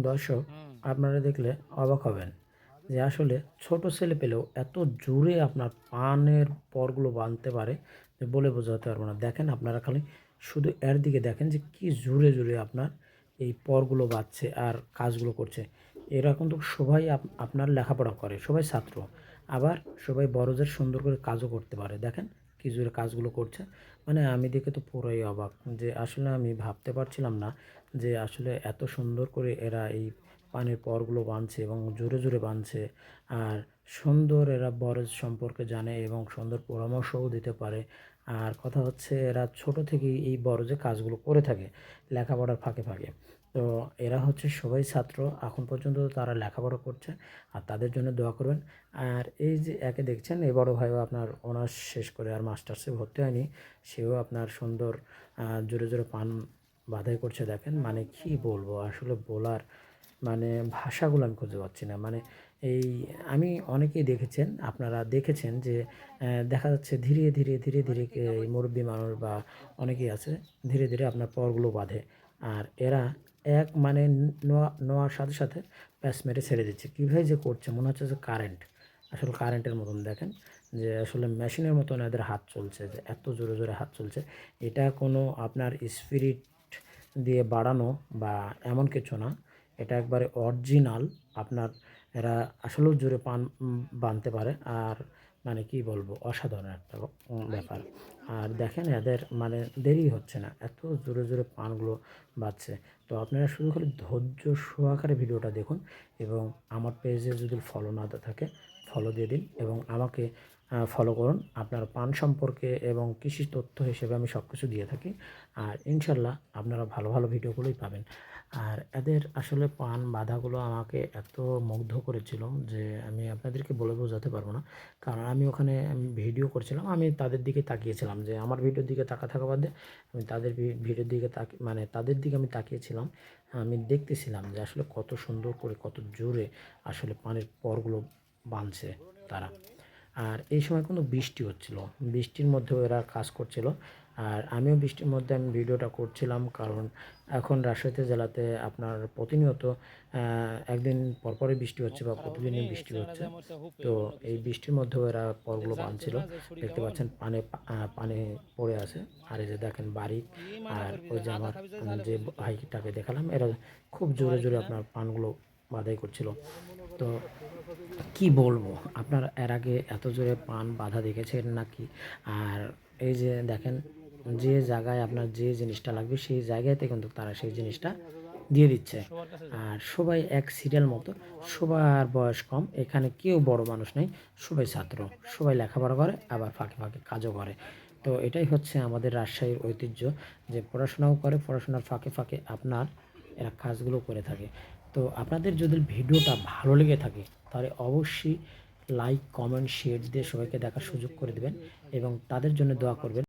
দর্শক আপনারা দেখলে অবাক হবেন যে আসলে ছোট ছেলে পেলেও এত জোরে আপনার পানের পরগুলো বাঁধতে পারে যে বলে বোঝাতে পারব না। দেখেন আপনারা খালি শুধু এর দিকে দেখেন যে কি জোরে জোরে আপনার এই পরগুলো বাঁধছে আর কাজগুলো করছে। এরা কিন্তু সবাই আপ- আপনার লেখাপড়া করে সবাই ছাত্র। আবার সবাই বড়দের সুন্দর করে কাজও করতে পারে। দেখেন কি জোরে কাজগুলো করছে। মানে আমি দেখে তো পুরোই অবাক যে আসলে আমি ভাবতে পারছিলাম না যে আসলে এত সুন্দর করে এরা এই পানির পরগুলো বাঁধছে এবং জোরে জোরে বাঁধছে আর সুন্দর এরা বরজ সম্পর্কে জানে এবং সুন্দর পরামর্শও দিতে পারে। আর কথা হচ্ছে এরা ছোট থেকেই এই বরজে কাজগুলো করে থাকে লেখাপড়ার ফাঁকে ফাঁকে। তো এরা হচ্ছে সবাই ছাত্র। এখন পর্যন্ত তারা লেখাপড়া করছে আর তাদের জন্য দোয়া করবেন। আর এই যে একে দেখছেন, এই বড় ভাইও আপনার অনার্স শেষ করে আর মাস্টার্সে ভর্তি হয়নি, সেও আপনার সুন্দর জোরে জোরে পান বাধাই করছে। দেখেন মানে কি বলব, আসলে বলার মানে ভাষাগুলো আমি খুঁজে পাচ্ছি না। মানে এই, আমি অনেকেই দেখেছেন, আপনারা দেখেছেন যে দেখা যাচ্ছে ধীরে ধীরে ধীরে ধীরে এই মুরব্বী মানুষ বা অনেকেই আছে, ধীরে ধীরে আপনার পরগুলো বাঁধে। আর এরা এক মানে নোয়া নোয়ার সাথে সাথে প্যাস মেরে ছেড়ে দিচ্ছে। কীভাবে যে করছে? মনে হচ্ছে যে কারেন্ট আসলে কারেন্টের মতন। দেখেন যে আসলে মেশিনের মতন এদের হাত চলছে, যে এত জোরে জোরে হাত চলছে। এটা কোনো আপনার স্পিরিট দিয়ে বাড়ানো বা এমন কিছু না। এটা একবারে অরিজিনাল আপনার এরা আসলেও জোরে পান বানতে পারে। আর মানে কি বলব অসাধারণ একটা ব্যাপার। আর দেখেন এদের মানে দেরি হচ্ছে না এত জোরে জোরে পানগুলো বাড়ছে তো আপনারা শুধু খালি ধৈর্য সহকারে ভিডিওটা দেখুন এবং আমার পেজে যদি ফলো না থাকে ফলো দিয়ে দিন এবং আমাকে ফলো করুন। আপনার পান সম্পর্কে এবং কৃষি তথ্য হিসেবে আমি সব কিছু দিয়ে থাকি। আর ইনশাল্লাহ আপনারা ভালো ভালো ভিডিওগুলোই পাবেন। আর এদের আসলে পান বাধাগুলো আমাকে এত মুগ্ধ করেছিল যে আমি আপনাদেরকে বলে বোঝাতে পারব না। কারণ আমি ওখানে আমি ভিডিও করছিলাম, আমি তাদের দিকে তাকিয়েছিলাম যে আমার ভিডিওর দিকে তাকা থাকা বাদে আমি তাদের ভিডিওর দিকে তাকি মানে তাদের দিকে আমি তাকিয়েছিলাম। আমি দেখতেছিলাম যে আসলে কত সুন্দর করে, কত জোরে আসলে পানির পরগুলো বাঁধছে তারা। আর এই সময় কিন্তু বৃষ্টি হচ্ছিল। বৃষ্টির মধ্যেও এরা কাজ করছিল। আর আমিও বৃষ্টির মধ্যে আমি ভিডিওটা করছিলাম কারণ এখন রাজশাহীতে জেলাতে আপনার প্রতিনিয়ত একদিন পরপরই বৃষ্টি হচ্ছে বা প্রতিদিনই বৃষ্টি হচ্ছে। তো এই বৃষ্টির মধ্যেও এরা পরগুলো বাঁধছিল। দেখতে পাচ্ছেন পানে পানে পড়ে আছে। আর এই যে দেখেন বাড়ি আর ওই যে আমার যে ভাইটাকে দেখালাম, এরা খুব জোরে জোরে আপনার পানগুলো বাধাই করছিল। তো কি বলব? আপনার এর আগে এত জোরে পান বাধা দেখেছেন নাকি? আর এই যে দেখেন, যে জায়গায় আপনার যে জিনিসটা লাগবে, সেই জায়গাতে কিন্তু তারা সেই জিনিসটা দিয়ে দিচ্ছে। আর সবাই এক সিরিয়াল মতো, সবার বয়স কম, এখানে কেউ বড় মানুষ নেই, সবাই ছাত্র, সবাই লেখাপড়া করে, আবার ফাঁকে ফাঁকে কাজও করে। তো এটাই হচ্ছে আমাদের রাজশাহীর ঐতিহ্য যে পড়াশোনাও করে, পড়াশোনার ফাঁকে ফাঁকে আপনার এরা কাজগুলো করে থাকে। তো আপনাদের যদি ভিডিওটা ভালো লেগে থাকে, তাহলে অবশ্যই লাইক কমেন্ট শেয়ার দিয়ে সবাইকে দেখার সুযোগ করে দেবেন এবং তাদের জন্য দোয়া করবেন।